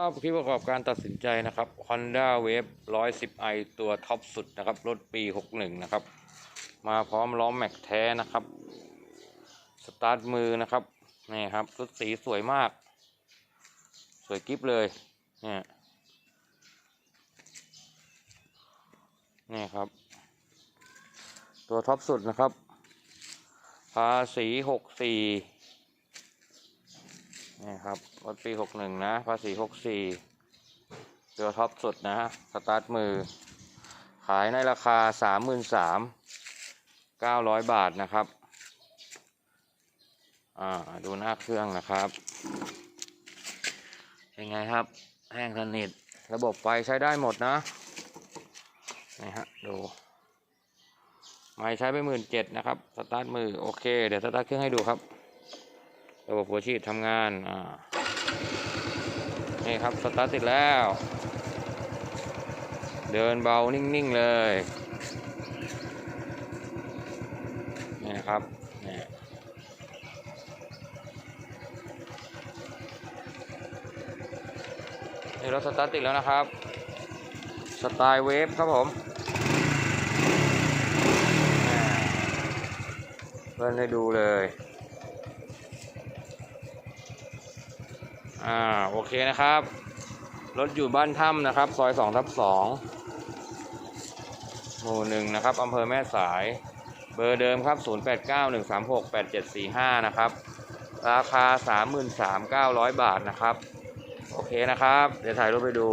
ครับคลิปประกอบการตัดสินใจนะครับ Honda Wave 110i ตัวท็อปสุดนะครับ รถปี 61 นะครับ มาพร้อมล้อแม็กแท้นะครับ สตาร์ทมือนะครับ นี่ครับรถสีสวยมาก สวยกิ๊บเลย เนี่ยนี่ครับ ตัวท็อปสุดนะครับ ภาษี 64 นี่ครับรถปีหกหนึ่งนะ ภาษีหกสี่ตัวท็อปสุดนะสตาร์ทมือ ขายในราคาสามหมื่นสามเก้าร้อยบาทนะครับ อ่า ดูหน้าเครื่องนะครับ เป็นไงครับ แห้งสนิท ระบบไฟใช้ได้หมดนะ นี่ฮะ ดูไม่ใช้ไปหมื่นเจ็ดนะครับ สตาร์ทมือ โอเค เดี๋ยวสตาร์ทเครื่องให้ดูครับ ระบบหัวฉีดทำงานอ่านี่ครับสตาร์ทติดแล้ว เดินเบานิ่ง ๆ เลยนี่นะครับนี่นี่รถสตาร์ทติดแล้วนะครับ สไตล์เวฟครับผมอ่เพื่อนให้ดูเลย อ่าโอเคนะครับ รถอยู่บ้านถ้ำนะครับ ซอย2ทับ2หมู่หนึ่งนะครับอำเภอแม่สาย เบอร์เดิมครับ 0891368745 นะครับ ราคา 33,900 บาทนะครับ โอเคนะครับ เดี๋ยวถ่ายรูปไปดู